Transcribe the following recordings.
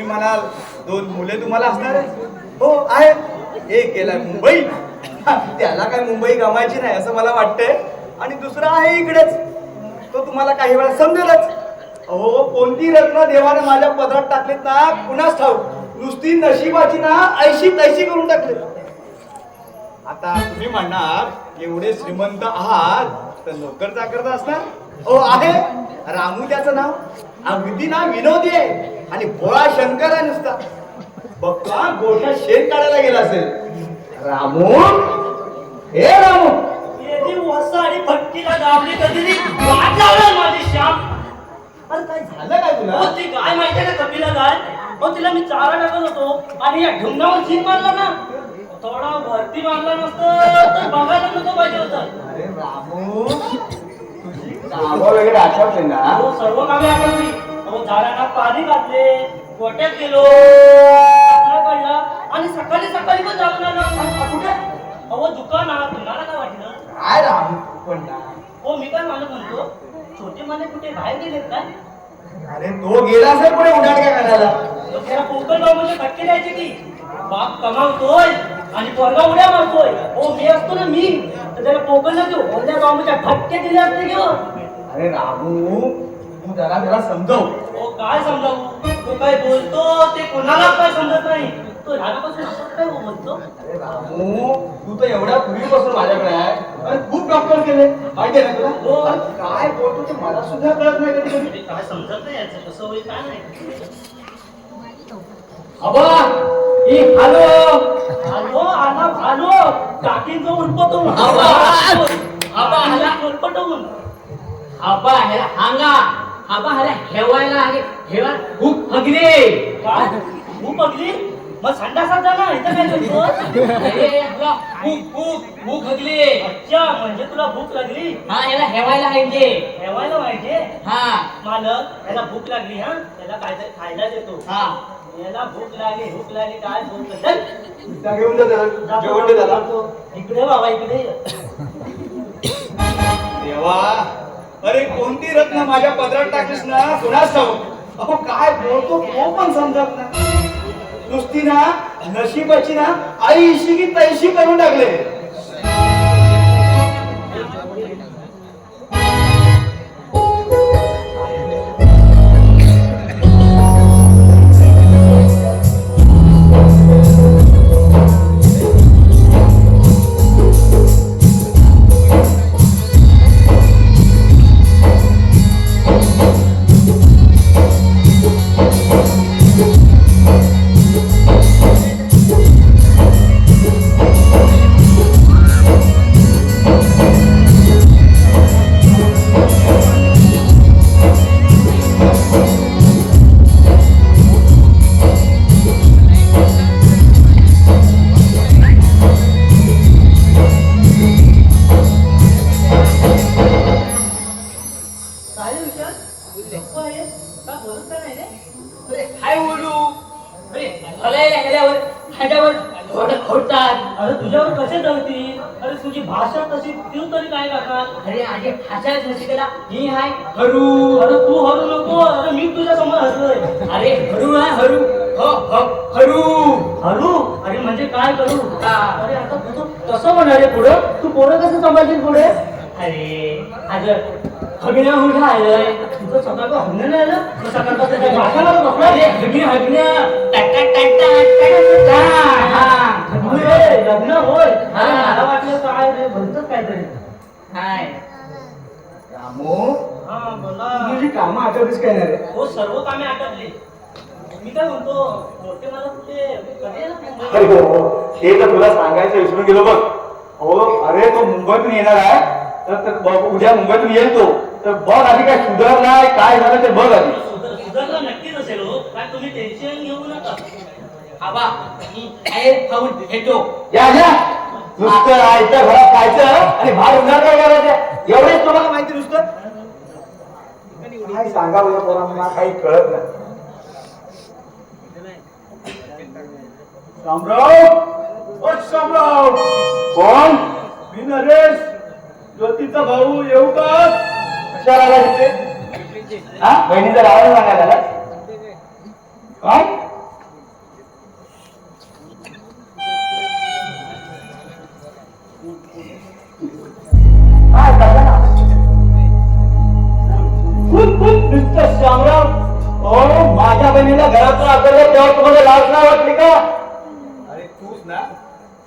तुम्ही म्हणाल दोन मुले तुम्हाला असणार आहे? हो आहेत. एक गेलाय मुंबई. त्याला काय मुंबई गमायची नाही असं मला वाटतंय. आणि दुसरा आहे इकडेच. तो तुम्हाला काही वेळा समजेलच. अहो कोणती रत्न देवाने माझ्या पदरात टाकलीत ना कुणाच ठाऊक? नुसती नशिबाची ना ऐशी तैशी करून टाकली आता तुम्ही म्हणणार एवढे श्रीमंत आहात तर नोकर चाकर असणार? हो आहे. रामू त्याचं नाव. अगदी ना विनोदी आहे. आणि भोळा शंकर आहे नुसता. बघा गोठ्यात शेण काढायला गेला असेल. रामू? हे रामू. येदी वसा आणि भट्टीला गावली कधी वाट लावणार माझी श्याम. अरे काय झालं काय तुला? हो ती गाय माहितीये का कपिला गाय हो तिला मी चारा टाकत होतो. आणि या ढुंगावर झीन मारला ना. थोडा वरती मारला नसतं तर बघायला नको पाहिजे होतं. अरे रामू तुझी कामं वगैरे आठवते ना? हो सर्व कामे आठवली. अहो झाडांना पाणी घातले गोट्यात गेलो. काढला आणि सकाळी सकाळी पण जाऊन आलो कुठे? अहो दुकानात तुम्हाला काय वाटलं? काय पण ना हो मी काय मला म्हणतो छोटे माने कुठे बाहेर गेलेत काय? अरे तो गेला असेल पुढे उडाडक्या करायला? तो त्याला पोकळ बाबूचे फटके द्यायचे की. बाप कमावतोय आणि पोरगा उड्या मारतोय. हो मी असतो ना मी. तर त्याला पोकळला देऊ ओल्या बाबूच्या फटके दिले असते घेऊन अरे रामू तू जरा जरा समजव. हो काय समजावू? तो काय बोलतो ते कोणाला काय समजत नाही. तो काय हो अरे रामू तू तर एवढ्या पूर्वीपासून माझ्याकडे आहे. आणि खूप डॉक्टर केले माहितीये ना तुला? हो. अरे काय बोलतो ते मला सुद्धा कळत नाही कधी काय समजत नाही याचं? कसं होईल काय नाही. अबा ई हॅलो आलो आला आलो काकींचं उलपटवून. आबा! आला. उलपटवून. आबा ह्याला हांगा. आबा ह्याला हेवायला आहे. हेवा खूप हगले काय भूक बघली मग संडासात जा ना इथं काय करतो खूप खूप भूक हगले अच्छा म्हणजे तुला भूक लागली? हा याला हेवायला आहे ते ठेवायला पाहिजे? हा. मालक याला भूक लागली हा? त्याला काहीतरी खायला देतो. हा. याला भूक लागली भूक लागली काय भूक लागली? घेऊन जा जेवण दे त्याला. इकडे बाबा इकडे देवा. अरे कोणती रत्न माझ्या पदरात टाकलीस ना? कुणास ठाऊक? अहो काय बोलतो? तो पण समजत नाही. नुसती ना नशिबाची ना आईशी की तैशी करून टाकले. भाषा तशी तू तरी काय करणार? अरे आधी हसायच नसे त्याला मी हाय हरू अरे तू हरू नको अरे मी तुझ्या समोर हसलोय. अरे हरू हाय हरू. हो हो. हरू. हरू? अरे म्हणजे काय करू? हा. अरे आता तू कसं म्हणणार आहे पुढं. तू पोरं कसं सांभाळशील पुढे? अरे अगं हगण्या हुडा आलंय तुझं सकाळ हरणं नाही आलं? मग सकाळपासून काय भाषा मला बसणार अरे हगण्या हगण्या. टक टक टक टक टक टक. हा अरे, लग्न होय. हा. मला वाटलं काय रे भलतंच काहीतरी. हाय. रामू हा बोला. तुझी कामं आठवलीस काय नाही रे? हो सर्व कामे आटपली मी काय म्हणतो मोठे मला कुठे कधी येणार मुंबईला? अरे हो, हो. हे तर तुला सांगायचं विसरून गेलो बघ. हो अरे तो मुंबईतून येणार आहे. तर तर बघ उद्या मुंबईतून येईल तो तर बघ आधी काय सुधारलाय काय झालं ते बघ आधी. सुधार- सुधारला नक्कीच असेल हो काय तुम्ही टेन्शन घेऊ नका. आबा मी खाऊन या या. नुसतं आयत्या घरात खायचं आणि बाहेर उन्हात काय करायचं? एवढेच तुम्हाला माहिती नुसतं? काय सांगावं या पोरांना? काही कळत नाही. शामराव! ओ शामराव! कोण? मी नरेश. ज्योतीचा भाऊ येऊ का? कशाला आला इथे? हा? बहिणीचा गावाला सांगायला काय बहिणीला घरातून आपल्याला तेव्हा तुम्हाला लाज नाही वाटली का? अरे तूच ना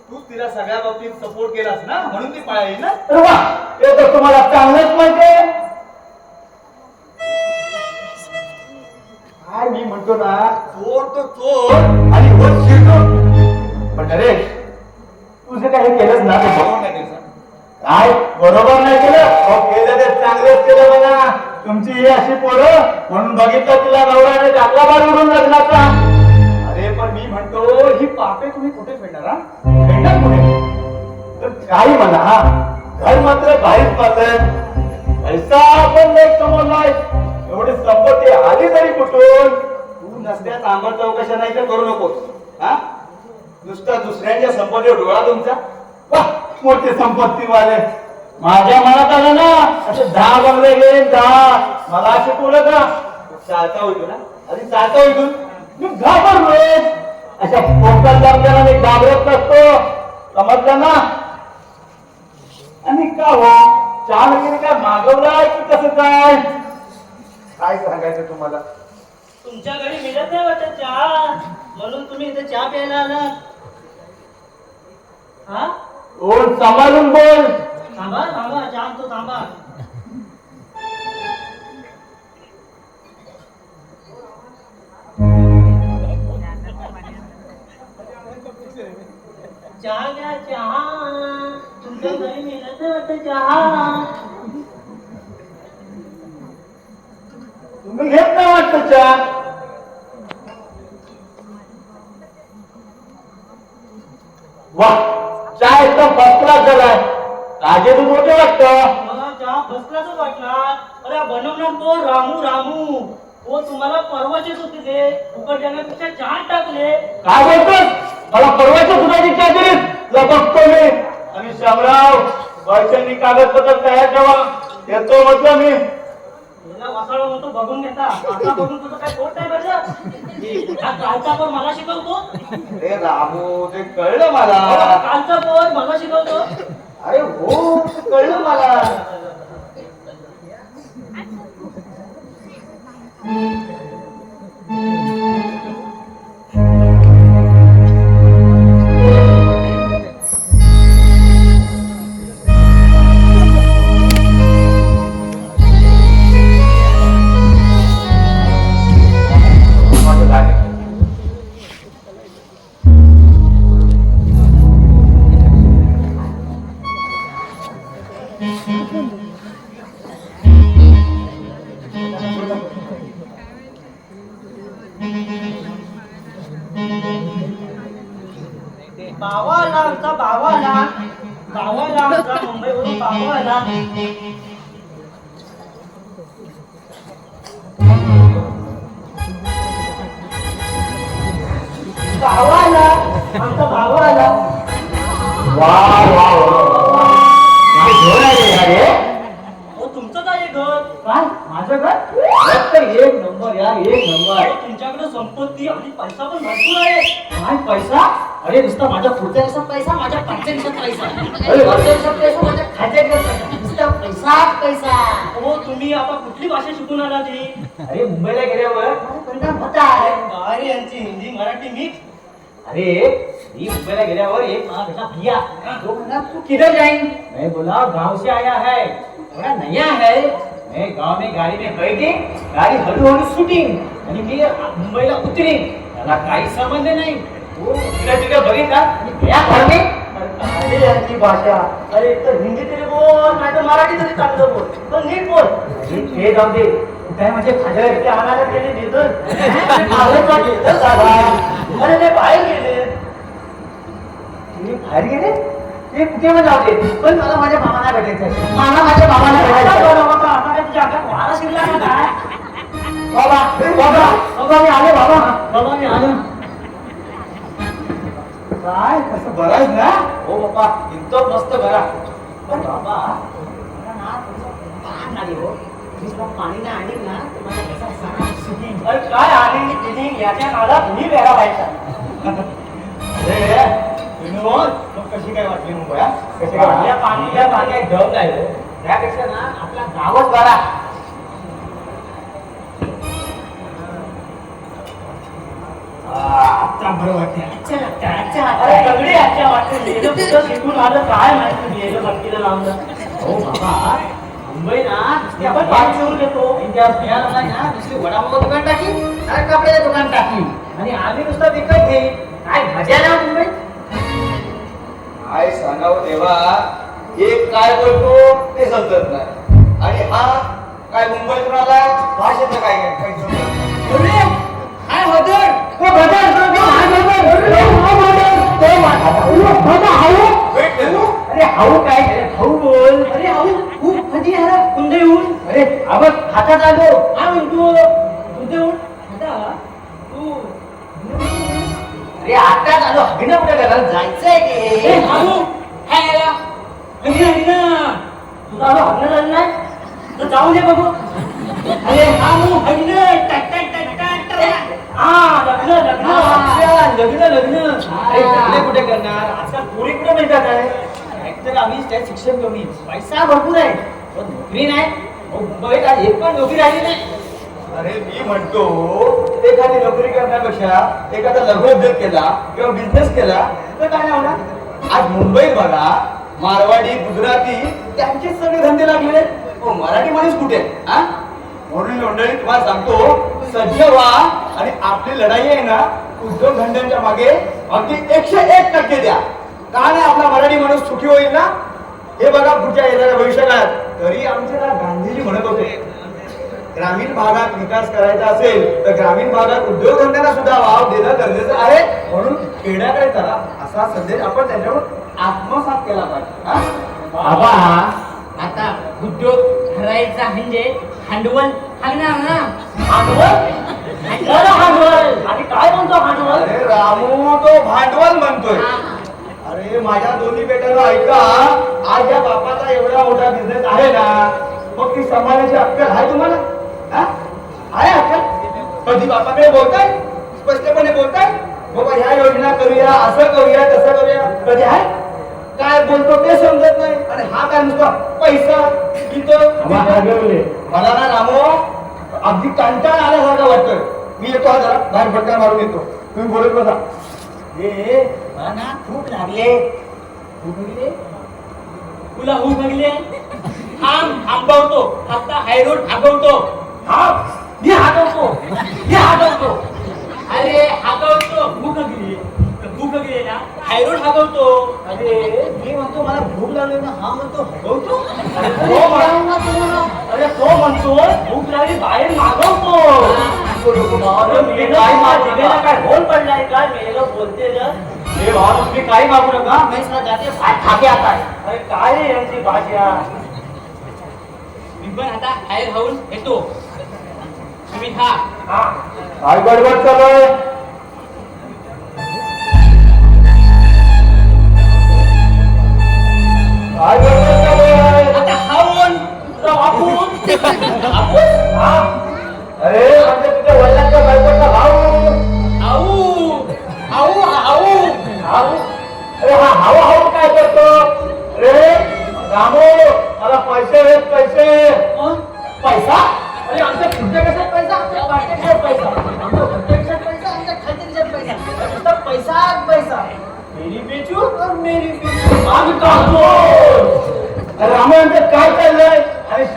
तूच तिला सगळ्या बाबतीत सपोर्ट केलास ना म्हणून ती पळाली ना. अरे वा तर तुम्हाला चांगलंच माहिती काय मी म्हणतो ना चोर तो चोर. आणि वर शिरतो पण नरेश तुझं काही केलंच ना ते. बरोबर नाही केलं काय? बरोबर नाही केलं? अहो, केलं ते चांगलंच केलं बघा तुमची ही अशी पोरं म्हणून बघितलं तिला नवऱ्याने टाकला बार उडून लग्नाचा. अरे पण मी म्हणतो ही पापे तुम्ही कुठे फेडणार हा? फेडणार कुठे? तर काही म्हणा हा. घर मात्र बाहेर पाहिजे पैसा आपण नाही कमवलाय. एवढी संपत्ती आली तरी कुठून? तू नसल्या सांबर चौकशा नाही तर करू नकोस हा? नुसता दुसऱ्यांच्या संपत्तीवर डोळा तुमचा. वा मोठे संपत्ती वाले माझ्या मनात आलं ना असे दहा बंगले गेले दहा. मला शिकवलं का चालता होतो ना? आधी चालता होतो. मी घाबरलोय. अशा पोटात दाबल्याला मी घाबरत नसतो. समजलं ना? आणि का हो? चहा वगैरे काय मागवलाय की कसं काय? काय सांगायचं तुम्हाला? तुमच्या घरी मिळत नाही वाटत चहा? म्हणून तुम्ही इथे चहा प्यायला आलात. हा? कोण सांभाळून बोल. थांबा थांबा चहा तो थांबा. चहा घ्या चहा तुमच्या घरी मिळत वाटत चहा तुम्ही घेत नाही वाटतं चहा? वा चहा एकदम फर्स्ट क्लास झालाय. ताजे तू मोठे वाटतं. मला चहा वाटला अरे बनवणार तो रामू रामू. हो तुम्हाला परवाचेच होते ते. चहा टाकले. काय बोलतोस? मला परवाच्या सुद्धा चहा दिलीस तुला बघतो मी. आणि शामराव पैशांनी कागदपत्र तयार ठेवा. येतो म्हटलं मी. याला वासाळा म्हणतो बघून घेता. आता बघून तुझं काय पोट नाही भरलं? हा कालचा पोर मला शिकवतो? अरे रामू ते कळलं मला. कालचा पोर मला शिकवतो. अरे हो कळलं मला. माझं काय रे यांची हिंदी मराठी मिक्स अरे मी मुंबईला गेल्यावर एक मला भेटा भैया तो म्हणा तू किधर जाएंगे मैं बोला गांव से आया है. थोड़ा नया है? मैं गांव में गाड़ी में बैठी गाडी हळूहळू शूटिंग आणि मी मुंबईला उतरी त्याला काही संबंध नाही. तो तिला तिला बघितला आणि घर में? अरे यांची भाषा. अरे तर हिंदी तरी बोल नाही तर मराठी तरी चांगलं बोल. पण नीट बोल. ते जाऊ दे. काय म्हणजे खाजर ते पण मला माझ्या मामाला भेटायचं मला माझ्या मामाला बाबा बाबा मी आले बाबा. बाबा मी आलो. काय? कसं बराच ना? हो बाबा एकदम मस्त बरा पण बाबा ना तुमचं पाणी नाही ना काय आणि दिदी याच्या नादात मी वेळा व्हायचा. कशी काय वाटली मुंबई? कशी काय वाटली? या पाणी या पाणी दम नाही हो. त्यापेक्षा ना आपला गावच बरा. आता बरं वाटते अच्छा अच्छा. अरे सगळी आजच्या वाटतं गेलं कुठं शिकून आलं काय माहिती गेलं लावलं. हो बाबा. मुंबई ना आपण फिरायला नाही ना वडापाव दुकान टाकी काय कपड्याचं दुकान टाकी आणि आम्ही नुसतं विकत घेईन काय मजा ना मुंबईत काय सांगावं देवा एक काय बोलतो ते समजत नाही आणि हा काय मुंबईतून आला भाषेचं काय काय काय बदल. अरे हाऊ काय हाऊ बोल अरे हाऊ कधी आला कुंदे येऊन? अरे आवाज हातात आलो. काय म्हणतो कुंदे येऊन? आता तू अरे आता झालो हगणं कुठे करायला जायचंय ए की हाऊ काय आला ना? तुझा आलो हगणं झालं नाही तर जाऊ दे बघू अरे हाऊ हगणं टक टक टक टक टक हा लग्न लग्न. लग्न लग्न. अरे लग्न कुठे करणार? आजकाल पोरी कुठे मिळतात आहे तर आम्ही त्या शिक्षण कमी. पैसा भरपूर आहे. नोकरी नाही अहो, मुंबईत आज एक पण नोकरी राहिली नाही. अरे मी म्हणतो एखादी नोकरी करण्यापेक्षा एखादा लघु उद्योग केला किंवा बिझनेस केला तर काय नाही होणार? आज मुंबईत बघा मारवाडी गुजराती त्यांचेच सगळे धंदे लागले हो मराठी माणूस कुठे आहे, हा? म्हणून मंडळी तुम्हाला सांगतो सज्ज व्हा आणि आपली लढाई आहे ना उद्योग धंद्यांच्या मागे अगदी एकशे एक टक्के द्या. का नाही आपला मराठी माणूस सुखी होईल ना? हे बघा पुढच्या येणाऱ्या भविष्यकाळात. तरी आमचे ना गांधीजी म्हणत होते ग्रामीण भागात विकास करायचा असेल तर ग्रामीण भागात उद्योगधंद्यांना सुद्धा वाव देणं गरजेचं आहे. म्हणून खेड्याकडे चला असा संदेश आपण त्यांच्यावर आत्मसात केला पाहिजे? बाबा आता उद्योग करायचा म्हणजे भांडवल हागणार ना? भांडवल? आणि काय म्हणतो भांडवल? रामू तो भांडवल म्हणतोय. अरे माझ्या दोन्ही बेटाला ऐका. आज या बापाचा एवढा मोठा बिझनेस आहे ना मग ती सांभाळण्याची अक्कल आहे तुम्हाला? हा? आहे अक्कल? कधी बापाकडे बोलताय? स्पष्टपणे बोलताय? बाबा ह्या योजना करूया असं करूया तसं करूया. कधी आहे? काय बोलतो ते समजत नाही. आणि हा काय नुसता पैसा. मला ना रामो अगदी कंटाळ आल्यासारखं वाटतोय. मी येतो हा जरा बाहेर भटका मारून येतो. तुम्ही बोलत बसा. हे मला खूप लागले. तुला हू बघले आम थांबवतो. आता हायरोड भागवतो मी हागवतो. मी हागवतो. अरे हागवतो. भूक लागली. भूक लागली ना? हायरोड हागवतो. अरे मी म्हणतो मला भूक लागली ना. हा म्हणतो हगवतो? हो, अरे तो म्हणतो भूक लागली बाहेर मागवतो. काय मागू नका. काय होल पडलाय काय बोलते ना हे मागू नका जाते भात आता अरे काय रे यांची भाषा मी पण आता बाहेर खाऊन येतो तुम्ही खा हा काय गडबड चालू आहे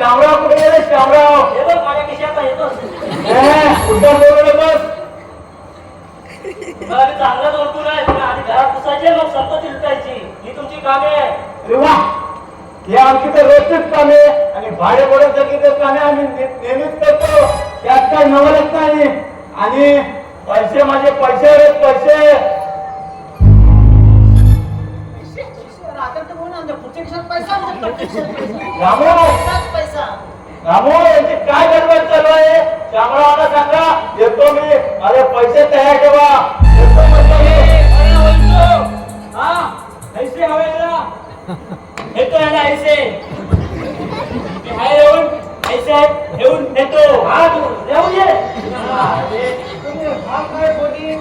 आणि श्यामराव कुठे गेले? हे ए, उड्डाण बोलवलं बस? मला मी चांगलं ओळखून आहे तुम्ही आधी घरात पुसायचे मग सतत चिलटायची ही तुमची कामे आहे. अरे वा. हे आमची तर रोजचीच कामे. आणि भाडे पडत तर कामे आम्ही नेहमीच करतो. त्यात काय नवलच नाही. आणि पैसे माझे पैसे रे पैसे. आता रामू याची यांची काय गडबड चालू आहे श्यामरावांना सांगा येतो मी. अरे पैसे तयार ठेवा. येतो हा? ऐसे हवेला येतो याला ऐसे मी येऊन ऐसे येऊन येतो हा तू ये. तुम्ही हा काय तुम्ही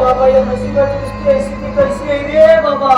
बाबा ये मुसीबत इसकी ऐसी की कैसी आई रे बाबा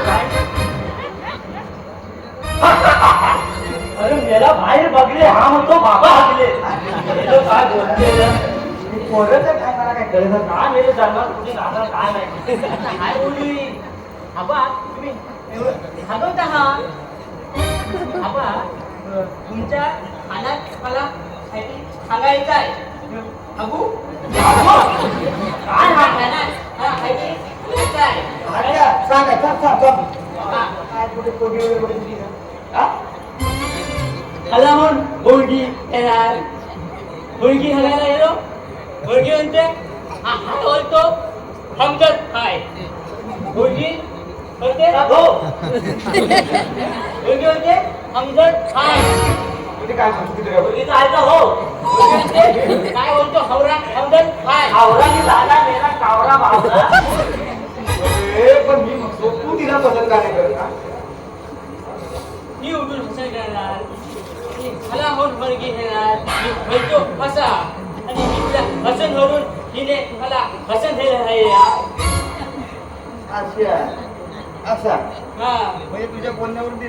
काय? अरे मेला बाहेर बघले हा म्हणतो बाबा हगले काय बोलते पोरचं काय मला काय कळलं काय मेले जन्मात कुठे जाणार काय नाही काय बोलली? बाबा तुम्ही हगवत आहात बाबा तुमच्या खाण्यात मला सांगायचं आहे. हगू काय हा खाण्यात मला म्हण काय म्हणून मुलगी येणार मुलगी हलायला गेलो मुलगी म्हणते हा बोलतो समजत हाय मुलगी म्हणते हो मुलगी म्हणते समजत हाय म्हणजे काय म्हणतो तुझी तर हो काय बोलतो हवर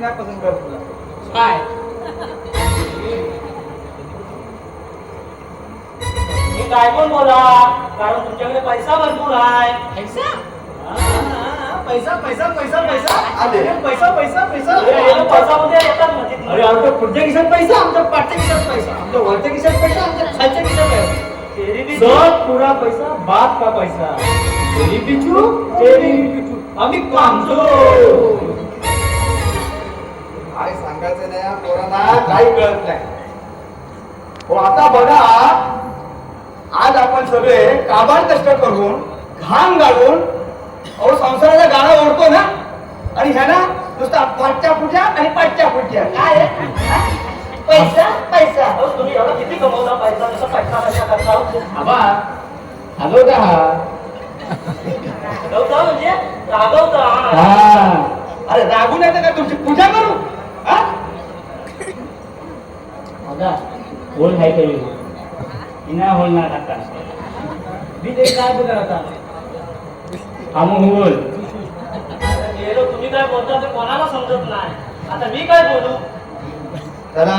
नाही पसंत करत तुला काय? मी काय पण बोला कारण तुमच्याकडे पैसा भरपूर आहे. पैसा? हा, हा, पैसा पैसा पैसा पैसा. पैसा पैसा पैसा. पैसा मध्ये येतात म्हणजे ती. अरे आमच्या पुढच्या खिशात पैसा आमच्या पाठच्या खिशात पैसा. आमच्या वरच्या खिशात पैसा आमच्या खालच्या खिशात पैसा. तेरी भी सब पूरा पैसा बात का पैसा. तेरी पिछू तेरी पिछू आम्ही कामचोर काय सांगायचं नाही या पोरांना काही कळत नाही. हो आता बघा आज आपण सगळे काबाड कष्ट करून घाम गाळून अहो संसाराचा गाणं ओढतो ना? आणि ह्या ना नुसता पाठच्या पुढच्या आणि पाठच्या पुढच्या काय आहे? पैसा? पैसा. अहो, तुम्ही एवढा किती कमवता? पैसा जसा पैसा पैसा करता? आबा हॅलो का म्हणजे रागवता. हा. अरे रागून येतं का तुमची पूजा करू? हा? बोल हाय तरी. इना होल ना टाका मी ते काय बघा आता? आमू बोल गेलो तुम्ही काय बोलता ते कोणाला समजत नाही. आता मी काय बोलू? त्याला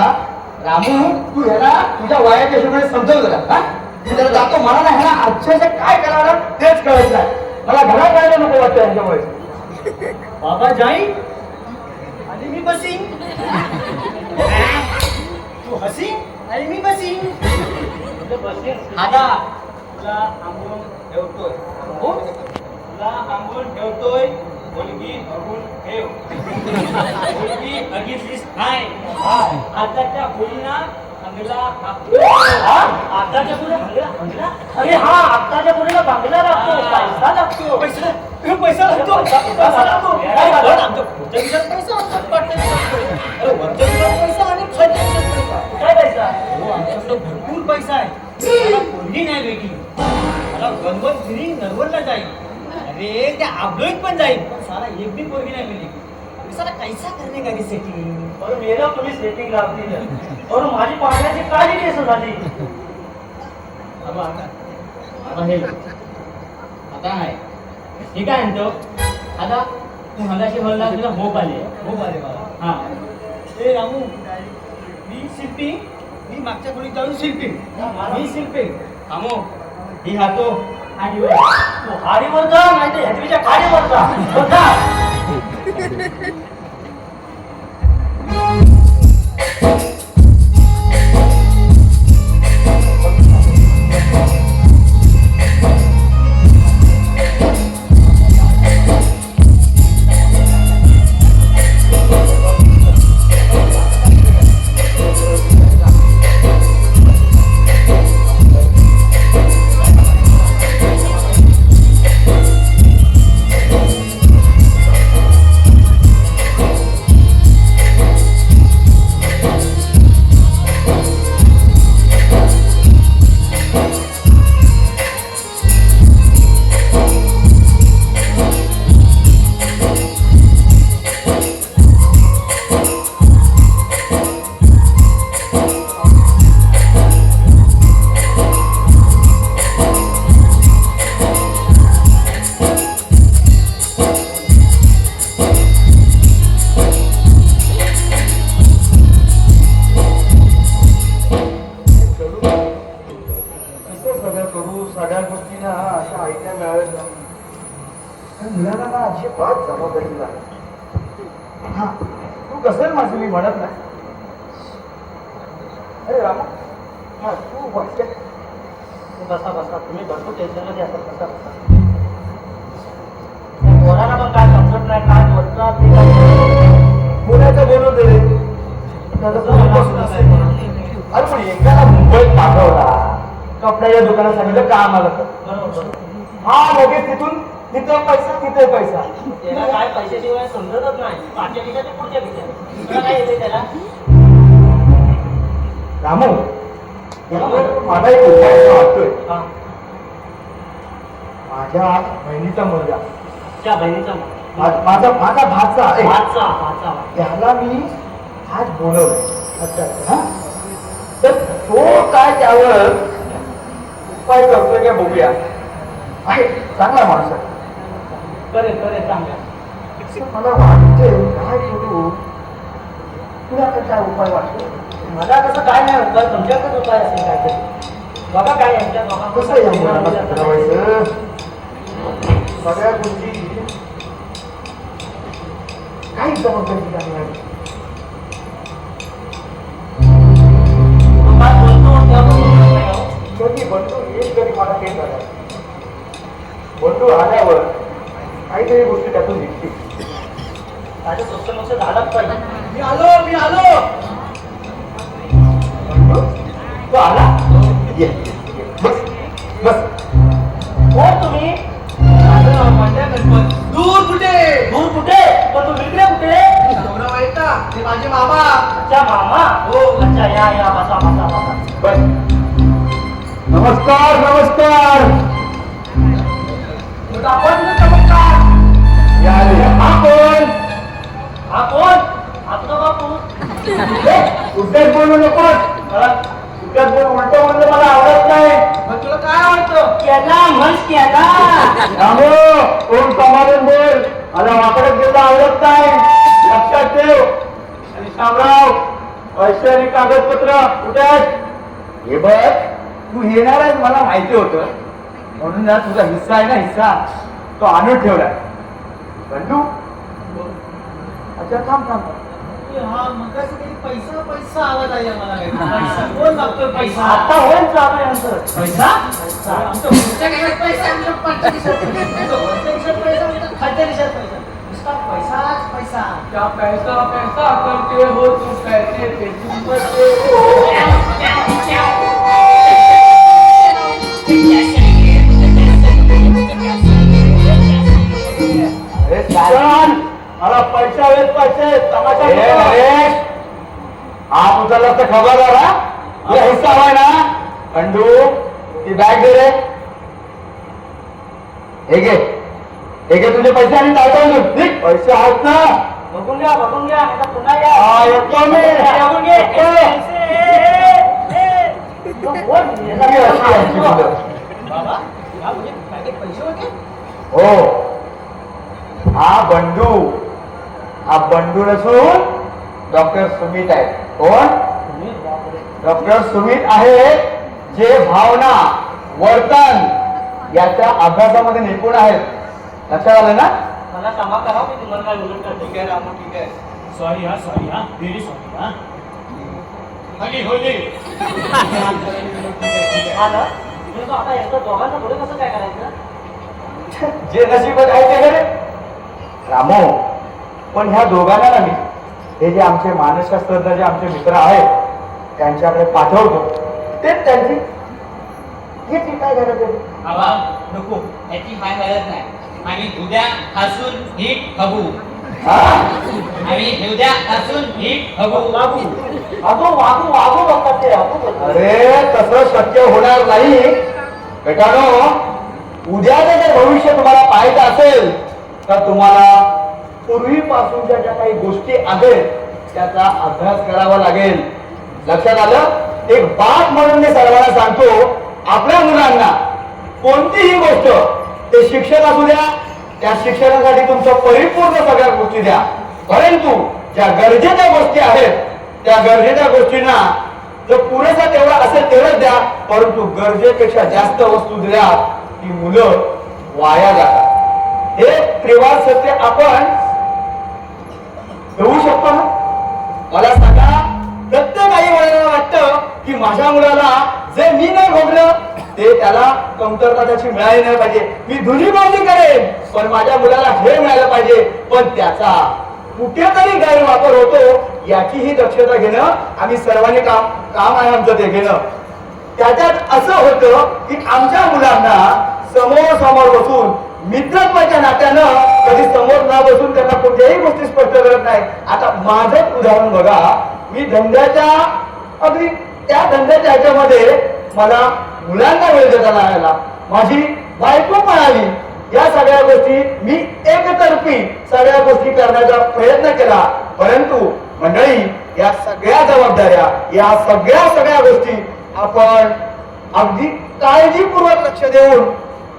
रामू तू ह्याला तुझ्या वयाच्या हिशोबाने समजव जरा हा? मी त्याला जातो मला ना ह्याला अक्षरशः काय करावं तेच कळत नाही. मला घरात राहायला नको वाटतं ह्याच्यामुळे बाबा जाई. मी बसी तू हसी आणि मी बसी आता तुला थांबून ठेवतोय. हो? तुला थांबून ठेवतोय. मुलगी बघून ठेव. मुलगी बघितलीस हाय हा. आताच्या मुलींना अंगला? आताच्या बंगला बंगला अरे हा आताच्या पुढे बंगला लागतो पैसा लागतो. पैसा पैसा लागतो. पैसा लागतो. काय झालं? आमच्या पुढच्या खिशात पैसा खिशात पैसा. अरे वरच्या खिशात पैसा आणि खालच्या पैसा. काय पैसा? हो आमच्याकडे भरपूर पैसा आहे. मला नाही वेगळी मला गणवत गिरी नरवरला जाईल. अरे त्या आबलोईत पण जाईल. पण साला एक बी पोरगी नाही मिळली साला कैसा करणे का सेटिंग और मेरा तुम्ही सेटिंग लावती और माझी पाण्याची काळी केस झाली. हे. आता आहे. हे काय म्हणतो आता तू मगाशी बोलला तुला होप आली. हो बारे बाबा हा. ए रामू मी शिल्पी. मी मागच्या खोलीत जाऊन शिल्पी. मी शिल्पी. थांबो ही हातो. आणि वर. तू हाडीवर जा नाही तर ह्याच्या खाडीवर जा. तू वाटत बसा बसा. तुम्ही भरपूर टेन्शनमध्ये असतात बसा बसा. पोराला पण काय समजत नाही. काय बोलतात ते काय पुण्याचं बोलून दे. अरे पण एकाला मुंबईत पाठवला. कपड्याच्या दुकानात सांगितलं काम आलं तर. हा लगेच तिथून तिथे पैसा तिथे पैसा. त्याला काय पैशाशिवाय समजतच नाही. मागच्या ते पुढच्या येते त्याला? रामू यावर माझा एक उपाय वाटतोय. माझ्या बहिणीचा मुलगा. त्या बहिणीचा मा- माझा माझा भाचा आहे. त्याला मी आज बोलवलंय. अच्छा अच्छा. हा? तर तो काय त्यावर उपाय करतोय का बघूया. आहे चांगला माणूस आहे. करे करे चांगला. असं मला वाटतंय काय करू? तुला काय उपाय वाटतो? मला कसं काय नाही उपाय तुमच्याकडेच उपाय असेल काहीतरी. बघा काय यांच्या कसं या मुलाला सुधारायचं? सगळ्या गोष्टी. काही जबाबदारी नाही. काय. कधी बंडू कधी मला ते झालं बंडू आल्यावर काहीतरी गोष्टी त्यातून निघतील. माझं स्वस्त मस्त झालंच पाहिजे मी आलो मी आलो. तो आला? ये ये. बस बस. कोण तुम्ही? दूर कुठे? दूर कुठे? पण तू इकडे कुठे? ते माझे मामा. अच्छा मामा? हो. अच्छा या या बसा बसा बसा. बस. नमस्कार नमस्कार. या रे. हा कोण? हा कोण? आपला बापू. उद्याच बोलू नको उद्याच बोल उलट म्हणलं मला आवडत नाही तुला काय आवडतं केला म्हण केला. रामो कोण समाधान बोल? मला वाकडत गेलं आवडत नाही. लक्षात ठेव. आणि शामराव ऐश्वरी कागदपत्र कुठे आहेत? हे बघ तू येणार आहेस मला माहिती होतं. म्हणून ना तुझा हिस्सा आहे ना हिस्सा. तो आणून ठेवलाय. बंडू? अच्छा थांब थांब थांब. हा मग पैसा पैसा आवाज आहे मला. पैसा कोण मागतोय पैसा? आता होईल चालू आहे यांचं. पैसा? आमच्या पुढच्या घरात पैसा आमच्या पाठच्या खिशात. पैसा. वरच्या खिशात पैसा आमच्या खालच्या खिशात पैसा. नुसता पैसाच पैसा. क्या पैसा पैसा करते हो तुम पैसे तर खबर तुला हिस्सा हवाय ना? खंडू ती बॅग दे रे. हे घे. हे घे तुझे पैसे आणि टाकून पैसे आहेत ना? बघून घ्या बघून घ्या. पुन्हा या. येतो मी. बघून घे. हो. हा बंडू. हा बंडू नसून डॉक्टर सुमित आहे. कोण? डॉक्टर सुमित आहे. जे भावना वर्तन याच्या अभ्यासामध्ये निपुण आहेत. लक्षात आलं ना? मला क्षमा करा मी तुम्हाला काय उलट करतो ठीक आहे रामू ठीक आहे. सॉरी हा सॉरी हा. व्हेरी सॉरी हा. होली हा तो आता एकदा दोघांचं पुढे कसं काय करायचं? जे नशिबात आहे ते रामो पण ह्या दोघांना ना मी हे जे आमचे मानसशास्त्रज्ञ जे आमचे मित्र आहेत त्यांच्याकडे पाठवतो. तेच त्यांची हे जे काय करायचं ते. बाबा नको. याची काय गरज नाही. आम्ही उद्या हसून बघू. हा? आम्ही उद्या हसून हीट बघू. वागू. वागू वागू वागू बघतात ते वागू. अरे तसं शक्य होणार नाही. बेटानो उद्याचं जर भविष्य तुम्हाला पाहायचं असेल तर तुम्हाला पूर्वीपासूनच्या ज्या काही गोष्टी आहेत त्याचा अभ्यास करावा लागेल. लक्षात आलं? एक बाप म्हणून मी सर्वांना सांगतो आपल्या मुलांना कोणतीही गोष्ट ते शिक्षण असू द्या त्या शिक्षणासाठी तुमचं परिपूर्ण सगळ्या गोष्टी द्या. परंतु ज्या गरजेच्या गोष्टी आहेत त्या गरजेच्या गोष्टींना जर पुरेसा तेवढा असेल तेवढंच द्या परंतु गरजेपेक्षा जास्त वस्तू दिल्या की मुलं वाया जातात. हे त्रिवार सत्य आपण होऊ शकतो ना? मला सांगा प्रत्येक आई वडिलांना वाटतं की माझ्या मुलाला जे मी नाही भोगलं ते त्याला कमतरता त्याची मिळाली नाही पाहिजे. मी धुनी बाजू करेन पण माझ्या मुलाला हे मिळालं पाहिजे. पण त्याचा कुठेतरी गैरवापर होतो याचीही दक्षता घेणं आम्ही सर्वांनी काम काम आहे आमचं ते घेणं. त्याच्यात असं होतं की आमच्या मुलांना समोर समोर बसून मित्रत्वाच्या नात्यानं कधी समोर न बसून त्यांना कोणत्याही गोष्टी स्पष्ट करत नाही आता माझंच उदाहरण बघा. मी धंद्याच्या अगदी त्या धंद्याच्या ह्याच्यामध्ये मला मुलांना वेळ देता नाही आला. माझी बायको पण या सगळ्या गोष्टी मी एकतर्फी सगळ्या गोष्टी करण्याचा प्रयत्न केला. परंतु मंडळी या सगळ्या जबाबदाऱ्या या सगळ्या सगळ्या गोष्टी आपण अगदी काळजीपूर्वक लक्ष देऊन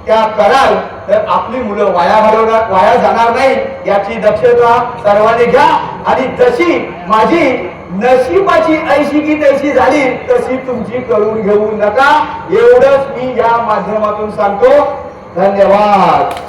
त्या कराल तर आपली मुलं वाया घालवणार वाया जाणार नाही याची दक्षता सर्वांनी घ्या. आणि जशी माझी नशिबाची ऐशी की तैशी झाली तशी तुमची करून घेऊ नका. एवढंच मी या माध्यमातून सांगतो. धन्यवाद.